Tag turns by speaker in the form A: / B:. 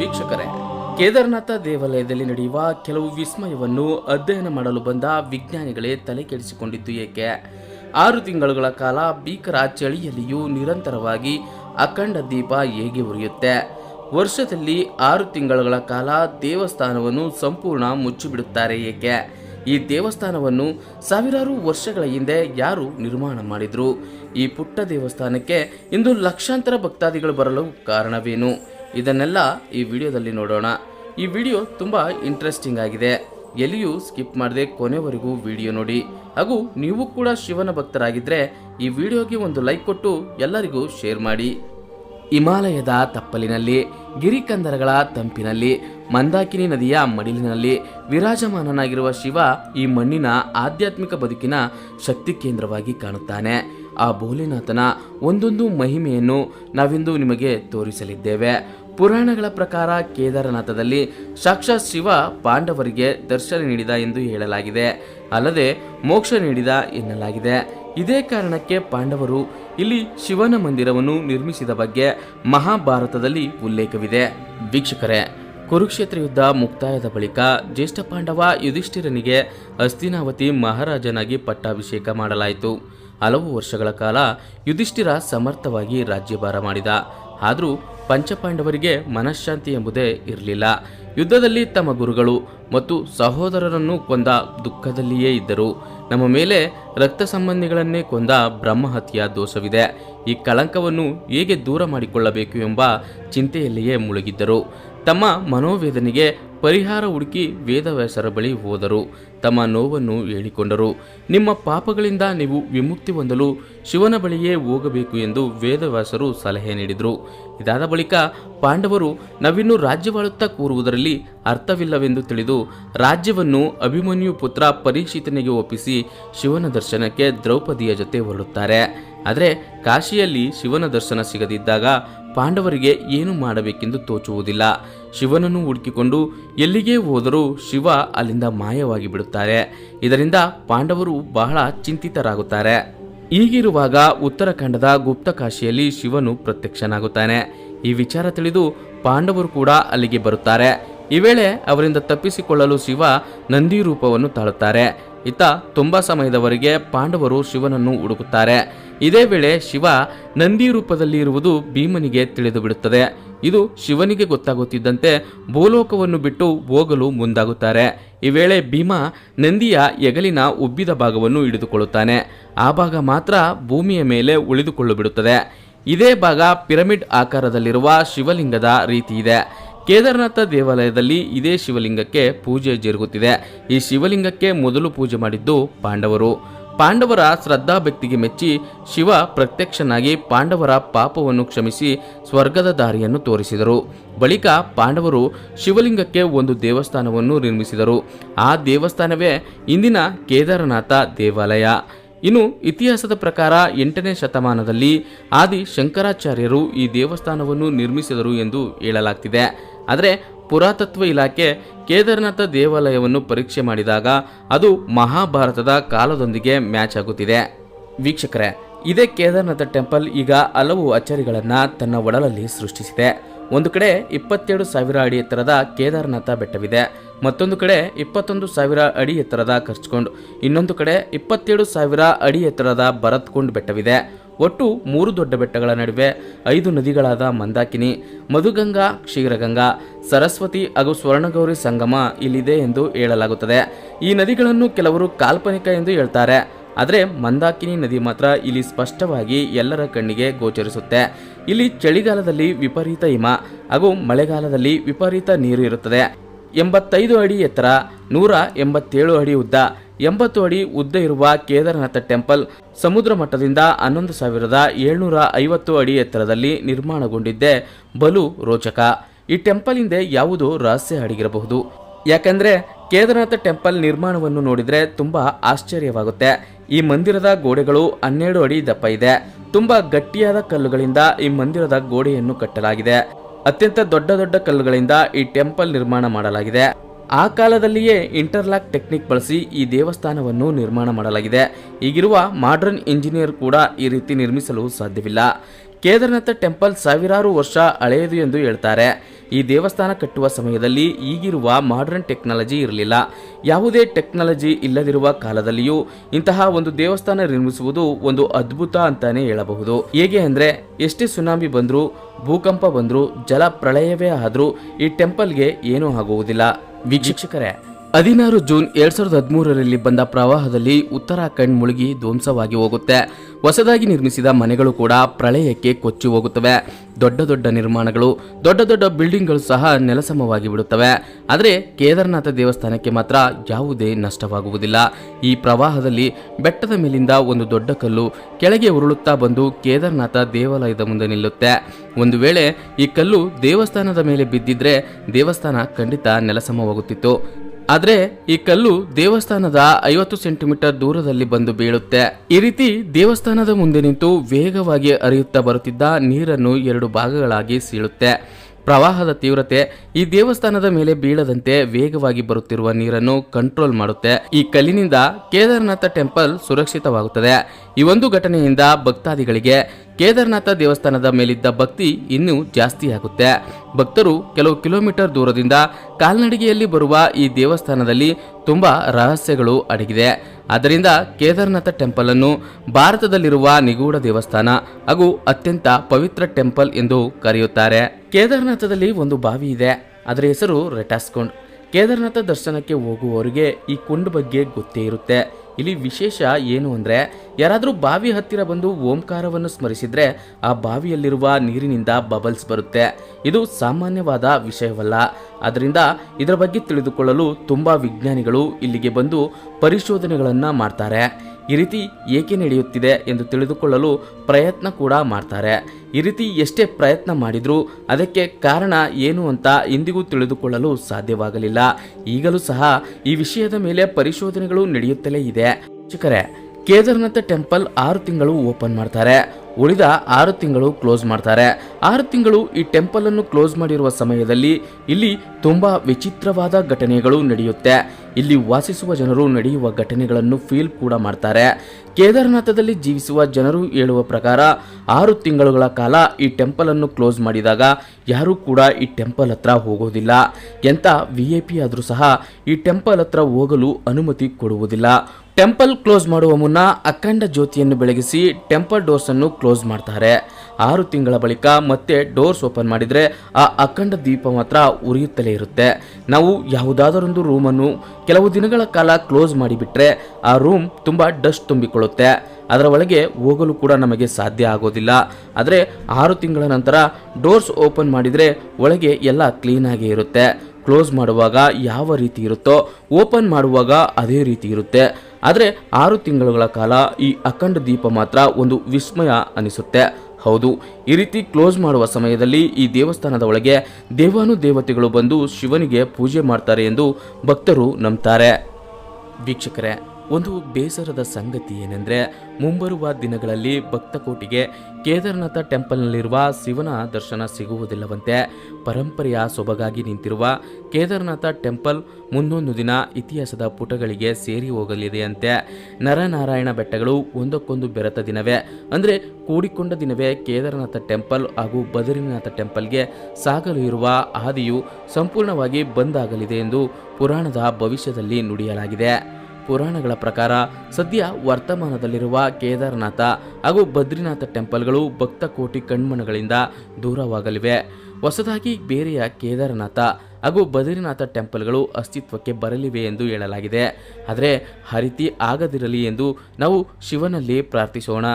A: ವೀಕ್ಷಕರೇ, ಕೇದಾರನಾಥ ದೇವಾಲಯದಲ್ಲಿ ನಡೆಯುವ ಕೆಲವು ವಿಸ್ಮಯವನ್ನು ಅಧ್ಯಯನ ಮಾಡಲು ಬಂದ ವಿಜ್ಞಾನಿಗಳೇ ತಲೆ ಕೆಡಿಸಿಕೊಂಡಿದ್ದು ಏಕೆ? ಆರು ತಿಂಗಳುಗಳ ಕಾಲ ಭೀಕರ ಚಳಿಯಲ್ಲಿಯೂ ನಿರಂತರವಾಗಿ ಅಖಂಡ ದೀಪ ಹೇಗೆ ಉರಿಯುತ್ತೆ? ವರ್ಷದಲ್ಲಿ ಆರು ತಿಂಗಳುಗಳ ಕಾಲ ದೇವಸ್ಥಾನವನ್ನು ಸಂಪೂರ್ಣ ಮುಚ್ಚಿಬಿಡುತ್ತಾರೆ ಏಕೆ? ಈ ದೇವಸ್ಥಾನವನ್ನು ಸಾವಿರಾರು ವರ್ಷಗಳ ಹಿಂದೆ ಯಾರು ನಿರ್ಮಾಣ ಮಾಡಿದ್ರು? ಈ ಪುಟ್ಟ ದೇವಸ್ಥಾನಕ್ಕೆ ಇಂದು ಲಕ್ಷಾಂತರ ಭಕ್ತಾದಿಗಳು ಬರಲು ಕಾರಣವೇನು? ಇದನ್ನೆಲ್ಲ ಈ ವಿಡಿಯೋದಲ್ಲಿ ನೋಡೋಣ. ಈ ವಿಡಿಯೋ ತುಂಬ ಇಂಟ್ರೆಸ್ಟಿಂಗ್ ಆಗಿದೆ. ಎಲ್ಲಿಯೂ ಸ್ಕಿಪ್ ಮಾಡದೆ ಕೊನೆವರೆಗೂ ವಿಡಿಯೋ ನೋಡಿ. ಹಾಗೂ ನೀವು ಕೂಡ ಶಿವನ ಭಕ್ತರಾಗಿದ್ದರೆ ಈ ವಿಡಿಯೋಗೆ ಒಂದು ಲೈಕ್ ಕೊಟ್ಟು ಎಲ್ಲರಿಗೂ ಶೇರ್ ಮಾಡಿ. ಹಿಮಾಲಯದ ತಪ್ಪಲಿನಲ್ಲಿ, ಗಿರಿಕಂದರಗಳ ತಂಪಿನಲ್ಲಿ, ಮಂದಾಕಿನಿ ನದಿಯ ಮಡಿಲಿನಲ್ಲಿ ವಿರಾಜಮಾನನಾಗಿರುವ ಶಿವ ಈ ಮಣ್ಣಿನ ಆಧ್ಯಾತ್ಮಿಕ ಬದುಕಿನ ಶಕ್ತಿ ಕೇಂದ್ರವಾಗಿ ಕಾಣುತ್ತಾನೆ. ಆ ಭೋಲೆನಾಥನ ಒಂದೊಂದು ಮಹಿಮೆಯನ್ನು ನಾವಿಂದು ನಿಮಗೆ ತೋರಿಸಲಿದ್ದೇವೆ. ಪುರಾಣಗಳ ಪ್ರಕಾರ ಕೇದಾರನಾಥದಲ್ಲಿ ಸಾಕ್ಷಾತ್ ಶಿವ ಪಾಂಡವರಿಗೆ ದರ್ಶನ ನೀಡಿದ ಎಂದು ಹೇಳಲಾಗಿದೆ. ಅಲ್ಲದೆ ಮೋಕ್ಷ ನೀಡಿದ ಎನ್ನಲಾಗಿದೆ. ಇದೇ ಕಾರಣಕ್ಕೆ ಪಾಂಡವರು ಇಲ್ಲಿ ಶಿವನ ಮಂದಿರವನ್ನು ನಿರ್ಮಿಸಿದ ಬಗ್ಗೆ ಮಹಾಭಾರತದಲ್ಲಿ ಉಲ್ಲೇಖವಿದೆ. ವೀಕ್ಷಕರೇ, ಕುರುಕ್ಷೇತ್ರ ಯುದ್ಧ ಮುಕ್ತಾಯದ ಬಳಿಕ ಜ್ಯೇಷ್ಠ ಪಾಂಡವ ಯುಧಿಷ್ಠಿರನಿಗೆ ಹಸ್ತಿನಾವತಿ ಮಹಾರಾಜನಾಗಿ ಪಟ್ಟಾಭಿಷೇಕ ಮಾಡಲಾಯಿತು. ಹಲವು ವರ್ಷಗಳ ಕಾಲ ಯುಧಿಷ್ಠಿರ ಸಮರ್ಥವಾಗಿ ರಾಜ್ಯಭಾರ ಮಾಡಿದ. ಆದರೂ ಪಂಚಪಾಂಡವರಿಗೆ ಮನಃಶಾಂತಿ ಎಂಬುದೇ ಇರಲಿಲ್ಲ. ಯುದ್ಧದಲ್ಲಿ ತಮ್ಮ ಗುರುಗಳು ಮತ್ತು ಸಹೋದರರನ್ನು ಕೊಂದ ದುಃಖದಲ್ಲಿಯೇ ಇದ್ದರು. ನಮ್ಮ ಮೇಲೆ ರಕ್ತ ಸಂಬಂಧಿಗಳನ್ನೇ ಕೊಂದ ಬ್ರಹ್ಮಹತ್ಯ ದೋಷವಿದೆ. ಈ ಕಳಂಕವನ್ನು ಹೇಗೆ ದೂರ ಮಾಡಿಕೊಳ್ಳಬೇಕು ಎಂಬ ಚಿಂತೆಯಲ್ಲಿಯೇ ಮುಳುಗಿದ್ದರು. ತಮ್ಮ ಮನೋವೇದನೆಗೆ ಪರಿಹಾರ ಹುಡುಕಿ ವೇದವ್ಯಾಸರ ಬಳಿ ಹೋದರು. ತಮ್ಮ ನೋವನ್ನು ಹೇಳಿಕೊಂಡರು. ನಿಮ್ಮ ಪಾಪಗಳಿಂದ ನೀವು ವಿಮುಕ್ತಿ ಹೊಂದಲು ಶಿವನ ಬಳಿಯೇ ಹೋಗಬೇಕು ಎಂದು ವೇದವ್ಯಾಸರು ಸಲಹೆ ನೀಡಿದರು. ಇದಾದ ಬಳಿಕ ಪಾಂಡವರು ನಾವಿನ್ನು ರಾಜ್ಯವಾಳುತ್ತಾ ಕೂರುವುದರಲ್ಲಿ ಅರ್ಥವಿಲ್ಲವೆಂದು ತಿಳಿದು ರಾಜ್ಯವನ್ನು ಅಭಿಮನ್ಯು ಪುತ್ರ ಪರೀಕ್ಷಿತನಿಗೆ ಒಪ್ಪಿಸಿ ಶಿವನ ದರ್ಶನಕ್ಕೆ ದ್ರೌಪದಿಯ ಜೊತೆ ಹೊರಡುತ್ತಾರೆ. ಆದರೆ ಕಾಶಿಯಲ್ಲಿ ಶಿವನ ದರ್ಶನ ಸಿಗದಿದ್ದಾಗ ಪಾಂಡವರಿಗೆ ಏನು ಮಾಡಬೇಕೆಂದು ತೋಚುವುದಿಲ್ಲ. ಶಿವನನ್ನು ಹುಡುಕಿಕೊಂಡು ಎಲ್ಲಿಗೆ ಹೋದರೂ ಶಿವ ಅಲ್ಲಿಂದ ಮಾಯವಾಗಿ ಬಿಡುತ್ತಾರೆ ಇದರಿಂದ ಪಾಂಡವರು ಬಹಳ ಚಿಂತಿತರಾಗುತ್ತಾರೆ. ಈಗಿರುವಾಗ ಉತ್ತರಾಖಂಡದ ಗುಪ್ತಕಾಶಿಯಲ್ಲಿ ಶಿವನು ಪ್ರತ್ಯಕ್ಷನಾಗುತ್ತಾನೆ. ಈ ವಿಚಾರ ತಿಳಿದು ಪಾಂಡವರು ಕೂಡ ಅಲ್ಲಿಗೆ ಬರುತ್ತಾರೆ. ಈ ವೇಳೆ ಅವರಿಂದ ತಪ್ಪಿಸಿಕೊಳ್ಳಲು ಶಿವ ನಂದಿ ರೂಪವನ್ನು ತಾಳುತ್ತಾರೆ. ಇತ್ತ ತುಂಬ ಸಮಯದವರೆಗೆ ಪಾಂಡವರು ಶಿವನನ್ನು ಹುಡುಕುತ್ತಾರೆ. ಇದೇ ವೇಳೆ ಶಿವ ನಂದಿ ರೂಪದಲ್ಲಿ ಇರುವುದು ಭೀಮನಿಗೆ ತಿಳಿದು ಬಿಡುತ್ತದೆ ಇದು ಶಿವನಿಗೆ ಗೊತ್ತಾಗುತ್ತಿದ್ದಂತೆ ಭೂಲೋಕವನ್ನು ಬಿಟ್ಟು ಹೋಗಲು ಮುಂದಾಗುತ್ತಾರೆ. ಈ ವೇಳೆ ಭೀಮ ನಂದಿಯ ಎಗಲಿನ ಉಬ್ಬಿದ ಭಾಗವನ್ನು ಹಿಡಿದುಕೊಳ್ಳುತ್ತಾನೆ. ಆ ಭಾಗ ಮಾತ್ರ ಭೂಮಿಯ ಮೇಲೆ ಉಳಿದುಕೊಳ್ಳು ಬಿಡುತ್ತದೆ ಇದೇ ಭಾಗ ಪಿರಮಿಡ್ ಆಕಾರದಲ್ಲಿರುವ ಶಿವಲಿಂಗದ ರೀತಿ ಇದೆ. ಕೇದಾರನಾಥ ದೇವಾಲಯದಲ್ಲಿ ಇದೇ ಶಿವಲಿಂಗಕ್ಕೆ ಪೂಜೆ ಜರುಗುತ್ತಿದೆ. ಈ ಶಿವಲಿಂಗಕ್ಕೆ ಮೊದಲು ಪೂಜೆ ಮಾಡಿದ್ದು ಪಾಂಡವರು. ಪಾಂಡವರ ಶ್ರದ್ಧಾಭಕ್ತಿಗೆ ಮೆಚ್ಚಿ ಶಿವ ಪ್ರತ್ಯಕ್ಷನಾಗಿ ಪಾಂಡವರ ಪಾಪವನ್ನು ಕ್ಷಮಿಸಿ ಸ್ವರ್ಗದ ದಾರಿಯನ್ನು ತೋರಿಸಿದರು. ಬಳಿಕ ಪಾಂಡವರು ಶಿವಲಿಂಗಕ್ಕೆ ಒಂದು ದೇವಸ್ಥಾನವನ್ನು ನಿರ್ಮಿಸಿದರು. ಆ ದೇವಸ್ಥಾನವೇ ಇಂದಿನ ಕೇದಾರನಾಥ ದೇವಾಲಯ. ಇನ್ನು ಇತಿಹಾಸದ ಪ್ರಕಾರ ಎಂಟನೇ ಶತಮಾನದಲ್ಲಿ ಆದಿ ಶಂಕರಾಚಾರ್ಯರು ಈ ದೇವಸ್ಥಾನವನ್ನು ನಿರ್ಮಿಸಿದರು ಎಂದು ಹೇಳಲಾಗ್ತಿದೆ. ಆದರೆ ಪುರಾತತ್ವ ಇಲಾಖೆ ಕೇದಾರನಾಥ ದೇವಾಲಯವನ್ನು ಪರೀಕ್ಷೆ ಮಾಡಿದಾಗ ಅದು ಮಹಾಭಾರತದ ಕಾಲದೊಂದಿಗೆ ಮ್ಯಾಚ್ ಆಗುತ್ತಿದೆ. ವೀಕ್ಷಕರೇ, ಇದೇ ಕೇದಾರನಾಥ ಟೆಂಪಲ್ ಈಗ ಹಲವು ಅಚ್ಚರಿಗಳನ್ನು ತನ್ನ ಒಡಲಲ್ಲಿ ಸೃಷ್ಟಿಸಿದೆ. ಒಂದು ಕಡೆ ಇಪ್ಪತ್ತೇಳು ಸಾವಿರ ಅಡಿ ಎತ್ತರದ ಕೇದಾರನಾಥ ಬೆಟ್ಟವಿದೆ. ಮತ್ತೊಂದು ಕಡೆ ಇಪ್ಪತ್ತೊಂದು ಸಾವಿರ ಅಡಿ ಎತ್ತರದ ಖರ್ಚ್ಕೊಂಡು ಇನ್ನೊಂದು ಕಡೆ ಇಪ್ಪತ್ತೇಳು ಸಾವಿರ ಅಡಿ ಎತ್ತರದ ಭರತ್ಕೊಂಡ್ ಬೆಟ್ಟವಿದೆ. ಒಟ್ಟು ಮೂರು ದೊಡ್ಡ ಬೆಟ್ಟಗಳ ನಡುವೆ ಐದು ನದಿಗಳಾದ ಮಂದಾಕಿನಿ, ಮಧುಗಂಗಾ, ಕ್ಷೀರಗಂಗಾ, ಸರಸ್ವತಿ ಹಾಗೂ ಸ್ವರ್ಣಗೌರಿ ಸಂಗಮ ಇಲ್ಲಿದೆ ಎಂದು ಹೇಳಲಾಗುತ್ತದೆ. ಈ ನದಿಗಳನ್ನು ಕೆಲವರು ಕಾಲ್ಪನಿಕ ಎಂದು ಹೇಳ್ತಾರೆ. ಆದರೆ ಮಂದಾಕಿನಿ ನದಿ ಮಾತ್ರ ಇಲ್ಲಿ ಸ್ಪಷ್ಟವಾಗಿ ಎಲ್ಲರ ಕಣ್ಣಿಗೆ ಗೋಚರಿಸುತ್ತೆ. ಇಲ್ಲಿ ಚಳಿಗಾಲದಲ್ಲಿ ವಿಪರೀತ ಹಿಮ ಹಾಗೂ ಮಳೆಗಾಲದಲ್ಲಿ ವಿಪರೀತ ನೀರು ಇರುತ್ತದೆ. ಎಂಬತ್ತೈದು ಅಡಿ ಎತ್ತರ, ನೂರ ಎಂಬತ್ತೇಳು ಅಡಿ ಉದ್ದ ಎಂಬತ್ತು ಅಡಿ ಉದ್ದ ಇರುವ ಕೇದಾರನಾಥ ಟೆಂಪಲ್ ಸಮುದ್ರ ಮಟ್ಟದಿಂದ ಹನ್ನೊಂದು ಸಾವಿರದ ಏಳ್ನೂರ ಐವತ್ತು ಅಡಿ ಎತ್ತರದಲ್ಲಿ ನಿರ್ಮಾಣಗೊಂಡಿದ್ದೆ ಬಲು ರೋಚಕ. ಈ ಟೆಂಪಲ್ ಹಿಂದೆ ಯಾವುದೋ ರಹಸ್ಯ ಅಡಗಿರಬಹುದು ಯಾಕಂದ್ರೆ ಕೇದಾರನಾಥ ಟೆಂಪಲ್ ನಿರ್ಮಾಣವನ್ನು ನೋಡಿದ್ರೆ ತುಂಬಾ ಆಶ್ಚರ್ಯವಾಗುತ್ತೆ. ಈ ಮಂದಿರದ ಗೋಡೆಗಳು ಹನ್ನೆರಡು ಅಡಿ ದಪ್ಪ ಇದೆ. ತುಂಬಾ ಗಟ್ಟಿಯಾದ ಕಲ್ಲುಗಳಿಂದ ಈ ಮಂದಿರದ ಗೋಡೆಯನ್ನು ಕಟ್ಟಲಾಗಿದೆ. ಅತ್ಯಂತ ದೊಡ್ಡ ದೊಡ್ಡ ಕಲ್ಲುಗಳಿಂದ ಈ ಟೆಂಪಲ್ ನಿರ್ಮಾಣ ಮಾಡಲಾಗಿದೆ. ಆ ಕಾಲದಲ್ಲಿಯೇ ಇಂಟರ್ಲಾಕ್ ಟೆಕ್ನಿಕ್ ಬಳಸಿ ಈ ದೇವಸ್ಥಾನವನ್ನು ನಿರ್ಮಾಣ ಮಾಡಲಾಗಿದೆ. ಈಗಿರುವ ಮಾಡರ್ನ್ ಇಂಜಿನಿಯರ್ ಕೂಡ ಈ ರೀತಿ ನಿರ್ಮಿಸಲು ಸಾಧ್ಯವಿಲ್ಲ. ಕೇದಾರನಾಥ ಟೆಂಪಲ್ ಸಾವಿರಾರು ವರ್ಷ ಹಳೆಯದು ಎಂದು ಹೇಳ್ತಾರೆ. ಈ ದೇವಸ್ಥಾನ ಕಟ್ಟುವ ಸಮಯದಲ್ಲಿ ಈಗಿರುವ ಮಾಡರ್ನ್ ಟೆಕ್ನಾಲಜಿ ಇರಲಿಲ್ಲ. ಯಾವುದೇ ಟೆಕ್ನಾಲಜಿ ಇಲ್ಲದಿರುವ ಕಾಲದಲ್ಲಿಯೂ ಇಂತಹ ಒಂದು ದೇವಸ್ಥಾನ ನಿರ್ಮಿಸುವುದು ಒಂದು ಅದ್ಭುತ ಅಂತಾನೆ ಹೇಳಬಹುದು. ಹೇಗೆ ಅಂದ್ರೆ, ಎಷ್ಟೇ ಸುನಾಮಿ ಬಂದ್ರು, ಭೂಕಂಪ ಬಂದ್ರು, ಜಲ ಪ್ರಳಯವೇ ಆದರೂ ಈ ಟೆಂಪಲ್ಗೆ ಏನೂ ಆಗುವುದಿಲ್ಲ. ವೀಕ್ಷಕರೇ ಹದಿನಾರು ಜೂನ್ ಎರಡ್ ಸಾವಿರದ ಹದಿಮೂರರಲ್ಲಿ ಬಂದ ಪ್ರವಾಹದಲ್ಲಿ ಉತ್ತರಾಖಂಡ್ ಮುಳುಗಿ ಧ್ವಂಸವಾಗಿ ಹೋಗುತ್ತೆ. ಹೊಸದಾಗಿ ನಿರ್ಮಿಸಿದ ಮನೆಗಳು ಕೂಡ ಪ್ರಳಯಕ್ಕೆ ಕೊಚ್ಚಿ ಹೋಗುತ್ತವೆ. ದೊಡ್ಡ ದೊಡ್ಡ ನಿರ್ಮಾಣಗಳು, ದೊಡ್ಡ ದೊಡ್ಡ ಬಿಲ್ಡಿಂಗ್ಗಳು ಸಹ ನೆಲಸಮವಾಗಿ ಬಿಡುತ್ತವೆ. ಆದರೆ ಕೇದಾರನಾಥ ದೇವಸ್ಥಾನಕ್ಕೆ ಮಾತ್ರ ಯಾವುದೇ ನಷ್ಟವಾಗುವುದಿಲ್ಲ. ಈ ಪ್ರವಾಹದಲ್ಲಿ ಬೆಟ್ಟದ ಮೇಲಿಂದ ಒಂದು ದೊಡ್ಡ ಕಲ್ಲು ಕೆಳಗೆ ಉರುಳುತ್ತಾ ಬಂದು ಕೇದಾರನಾಥ ದೇವಾಲಯದ ಮುಂದೆ ನಿಲ್ಲುತ್ತೆ. ಒಂದು ವೇಳೆ ಈ ಕಲ್ಲು ದೇವಸ್ಥಾನದ ಮೇಲೆ ಬಿದ್ದಿದ್ರೆ ದೇವಸ್ಥಾನ ಖಂಡಿತ ನೆಲಸಮವಾಗುತ್ತಿತ್ತು. ಆದ್ರೆ ಈ ಕಲ್ಲು ದೇವಸ್ಥಾನದ ಐವತ್ತು ಸೆಂಟಿಮೀಟರ್ ದೂರದಲ್ಲಿ ಬಂದು ಬೀಳುತ್ತೆ. ಈ ರೀತಿ ದೇವಸ್ಥಾನದ ಮುಂದೆ ನಿಂತು ವೇಗವಾಗಿ ಹರಿಯುತ್ತಾ ಬರುತ್ತಿದ್ದ ನೀರನ್ನು ಎರಡು ಭಾಗಗಳಾಗಿ ಸೀಳುತ್ತೆ. ಪ್ರವಾಹದ ತೀವ್ರತೆ ಈ ದೇವಸ್ಥಾನದ ಮೇಲೆ ಬೀಳದಂತೆ ವೇಗವಾಗಿ ಬರುತ್ತಿರುವ ನೀರನ್ನು ಕಂಟ್ರೋಲ್ ಮಾಡುತ್ತೆ. ಈ ಕಲ್ಲಿನಿಂದ ಕೇದಾರನಾಥ ಟೆಂಪಲ್ ಸುರಕ್ಷಿತವಾಗುತ್ತದೆ. ಈ ಒಂದು ಘಟನೆಯಿಂದ ಭಕ್ತಾದಿಗಳಿಗೆ ಕೇದಾರನಾಥ ದೇವಸ್ಥಾನದ ಮೇಲಿದ್ದ ಭಕ್ತಿ ಇನ್ನೂ ಜಾಸ್ತಿ ಆಗುತ್ತೆ. ಭಕ್ತರು ಕೆಲವು ಕಿಲೋಮೀಟರ್ ದೂರದಿಂದ ಕಾಲ್ನಡಿಗೆಯಲ್ಲಿ ಬರುವ ಈ ದೇವಸ್ಥಾನದಲ್ಲಿ ತುಂಬಾ ರಹಸ್ಯಗಳು ಅಡಗಿದೆ. ಆದ್ದರಿಂದ ಕೇದಾರನಾಥ ಟೆಂಪಲ್ ಅನ್ನು ಭಾರತದಲ್ಲಿರುವ ನಿಗೂಢ ದೇವಸ್ಥಾನ ಹಾಗೂ ಅತ್ಯಂತ ಪವಿತ್ರ ಟೆಂಪಲ್ ಎಂದು ಕರೆಯುತ್ತಾರೆ. ಕೇದಾರನಾಥದಲ್ಲಿ ಒಂದು ಬಾವಿ ಇದೆ. ಅದರ ಹೆಸರು ರೆಟಾಸ್ಕೊಂಡ್. ಕೇದಾರನಾಥ ದರ್ಶನಕ್ಕೆ ಹೋಗುವವರಿಗೆ ಈ ಕುಂಡ್ ಬಗ್ಗೆ ಗೊತ್ತೇ ಇರುತ್ತೆ. ಇಲ್ಲಿ ವಿಶೇಷ ಏನು ಅಂದರೆ ಯಾರಾದರೂ ಬಾವಿ ಹತ್ತಿರ ಬಂದು ಓಂಕಾರವನ್ನು ಸ್ಮರಿಸಿದ್ರೆ ಆ ಬಾವಿಯಲ್ಲಿರುವ ನೀರಿನಿಂದ ಬಬಲ್ಸ್ ಬರುತ್ತೆ. ಇದು ಸಾಮಾನ್ಯವಾದ ವಿಷಯವಲ್ಲ. ಅದರಿಂದ ಇದರ ಬಗ್ಗೆ ತಿಳಿದುಕೊಳ್ಳಲು ತುಂಬ ವಿಜ್ಞಾನಿಗಳು ಇಲ್ಲಿಗೆ ಬಂದು ಪರಿಶೋಧನೆಗಳನ್ನು ಮಾಡ್ತಾರೆ. ಈ ರೀತಿ ಏಕೆ ನಡೆಯುತ್ತಿದೆ ಎಂದು ತಿಳಿದುಕೊಳ್ಳಲು ಪ್ರಯತ್ನ ಕೂಡ ಮಾಡ್ತಾರೆ. ಈ ರೀತಿ ಎಷ್ಟೇ ಪ್ರಯತ್ನ ಮಾಡಿದರೂ ಅದಕ್ಕೆ ಕಾರಣ ಏನು ಅಂತ ಇಂದಿಗೂ ತಿಳಿದುಕೊಳ್ಳಲು ಸಾಧ್ಯವಾಗಲಿಲ್ಲ. ಈಗಲೂ ಸಹ ಈ ವಿಷಯದ ಮೇಲೆ ಪರಿಶೋಧನೆಗಳು ನಡೆಯುತ್ತಲೇ ಇದೆ. ಚಿಕ್ಕರೆ ಕೇದಾರನಾಥ ಟೆಂಪಲ್ ಆರು ತಿಂಗಳು ಓಪನ್ ಮಾಡ್ತಾರೆ. ಉಳಿದ ಆರು ತಿಂಗಳು ಕ್ಲೋಸ್ ಮಾಡ್ತಾರೆ. ಆರು ತಿಂಗಳು ಈ ಟೆಂಪಲ್ ಅನ್ನು ಕ್ಲೋಸ್ ಮಾಡಿರುವ ಸಮಯದಲ್ಲಿ ಇಲ್ಲಿ ತುಂಬಾ ವಿಚಿತ್ರವಾದ ಘಟನೆಗಳು ನಡೆಯುತ್ತೆ. ಇಲ್ಲಿ ವಾಸಿಸುವ ಜನರು ನಡೆಯುವ ಘಟನೆಗಳನ್ನು ಫೀಲ್ ಕೂಡ ಮಾಡ್ತಾರೆ. ಕೇದಾರನಾಥದಲ್ಲಿ ಜೀವಿಸುವ ಜನರು ಹೇಳುವ ಪ್ರಕಾರ ಆರು ತಿಂಗಳುಗಳ ಕಾಲ ಈ ಟೆಂಪಲ್ ಅನ್ನು ಕ್ಲೋಸ್ ಮಾಡಿದಾಗ ಯಾರೂ ಕೂಡ ಈ ಟೆಂಪಲ್ ಹತ್ರ ಹೋಗೋದಿಲ್ಲ. ಎಂಥ ವಿ ಆದರೂ ಸಹ ಈ ಟೆಂಪಲ್ ಹತ್ರ ಹೋಗಲು ಅನುಮತಿ ಕೊಡುವುದಿಲ್ಲ. ಟೆಂಪಲ್ ಕ್ಲೋಸ್ ಮಾಡುವ ಮುನ್ನ ಅಖಂಡ ಜ್ಯೋತಿಯನ್ನು ಬೆಳಗಿಸಿ ಟೆಂಪಲ್ ಡೋರ್ಸ್ ಅನ್ನು ಕ್ಲೋಸ್ ಮಾಡ್ತಾರೆ. ಆರು ತಿಂಗಳ ಬಳಿಕ ಮತ್ತೆ ಡೋರ್ಸ್ ಓಪನ್ ಮಾಡಿದ್ರೆ ಆ ಅಖಂಡ ದೀಪ ಮಾತ್ರ ಉರಿಯುತ್ತಲೇ ಇರುತ್ತೆ. ನಾವು ಯಾವುದಾದರೊಂದು ರೂಮನ್ನು ಕೆಲವು ದಿನಗಳ ಕಾಲ ಕ್ಲೋಸ್ ಮಾಡಿಬಿಟ್ರೆ ಆ ರೂಮ್ ತುಂಬ ಡಸ್ಟ್ ತುಂಬಿಕೊಳ್ಳುತ್ತೆ. ಅದರ ಒಳಗೆ ಹೋಗಲು ಕೂಡ ನಮಗೆ ಸಾಧ್ಯ ಆಗೋದಿಲ್ಲ. ಆದರೆ ಆರು ತಿಂಗಳ ನಂತರ ಡೋರ್ಸ್ ಓಪನ್ ಮಾಡಿದರೆ ಒಳಗೆ ಎಲ್ಲ ಕ್ಲೀನಾಗಿ ಇರುತ್ತೆ. ಕ್ಲೋಸ್ ಮಾಡುವಾಗ ಯಾವ ರೀತಿ ಇರುತ್ತೋ, ಓಪನ್ ಮಾಡುವಾಗ ಅದೇ ರೀತಿ ಇರುತ್ತೆ. ಆದರೆ ಆರು ತಿಂಗಳುಗಳ ಕಾಲ ಈ ಅಖಂಡ ದೀಪ ಮಾತ್ರ ಒಂದು ವಿಸ್ಮಯ ಅನಿಸುತ್ತೆ. ಹೌದು, ಈ ರೀತಿ ಕ್ಲೋಸ್ ಮಾಡುವ ಸಮಯದಲ್ಲಿ ಈ ದೇವಸ್ಥಾನದ ಒಳಗೆ ದೇವಾನುದೇವತೆಗಳು ಬಂದು ಶಿವನಿಗೆ ಪೂಜೆ ಮಾಡ್ತಾರೆ ಎಂದು ಭಕ್ತರು ನಂಬ್ತಾರೆ. ವೀಕ್ಷಕರೇ ಒಂದು ಬೇಸರದ ಸಂಗತಿ ಏನೆಂದರೆ ಮುಂಬರುವ ದಿನಗಳಲ್ಲಿ ಭಕ್ತಕೋಟಿಗೆ ಕೇದಾರನಾಥ ಟೆಂಪಲ್ನಲ್ಲಿರುವ ಶಿವನ ದರ್ಶನ ಸಿಗುವುದಿಲ್ಲವಂತೆ ಪರಂಪರೆಯ ಸೊಬಗಾಗಿ ನಿಂತಿರುವ ಕೇದಾರನಾಥ ಟೆಂಪಲ್ ಮುಂದೊಂದು ದಿನ ಇತಿಹಾಸದ ಪುಟಗಳಿಗೆ ಸೇರಿ ಹೋಗಲಿದೆಯಂತೆ ನರನಾರಾಯಣ ಬೆಟ್ಟಗಳು ಒಂದಕ್ಕೊಂದು ಬೆರೆತ ದಿನವೇ. ಅಂದರೆ ಕೂಡಿಕೊಂಡ ದಿನವೇ ಕೇದಾರನಾಥ ಟೆಂಪಲ್ ಹಾಗೂ ಬದರಿನಾಥ ಟೆಂಪಲ್ಗೆ ಸಾಗಲು ಇರುವ ಹಾದಿಯು ಸಂಪೂರ್ಣವಾಗಿ ಬಂದ್ ಆಗಲಿದೆ ಎಂದು ಪುರಾಣದ ಭವಿಷ್ಯದಲ್ಲಿ ನುಡಿಯಲಾಗಿದೆ. ಪುರಾಣಗಳ ಪ್ರಕಾರ ಸದ್ಯ ವರ್ತಮಾನದಲ್ಲಿರುವ ಕೇದಾರನಾಥ ಹಾಗೂ ಬದ್ರಿನಾಥ ಟೆಂಪಲ್ಗಳು ಭಕ್ತ ಕೋಟಿ ಕಣ್ಮಣಗಳಿಂದ ದೂರವಾಗಲಿವೆ. ಹೊಸದಾಗಿ ಬೇರೆಯ ಕೇದಾರನಾಥ ಹಾಗೂ ಬದ್ರಿನಾಥ ಟೆಂಪಲ್ಗಳು ಅಸ್ತಿತ್ವಕ್ಕೆ ಬರಲಿವೆ ಎಂದು ಹೇಳಲಾಗಿದೆ. ಆದರೆ ಹರಿತಿ ರೀತಿ ಆಗದಿರಲಿ ಎಂದು ನಾವು ಶಿವನಲ್ಲಿ ಪ್ರಾರ್ಥಿಸೋಣ.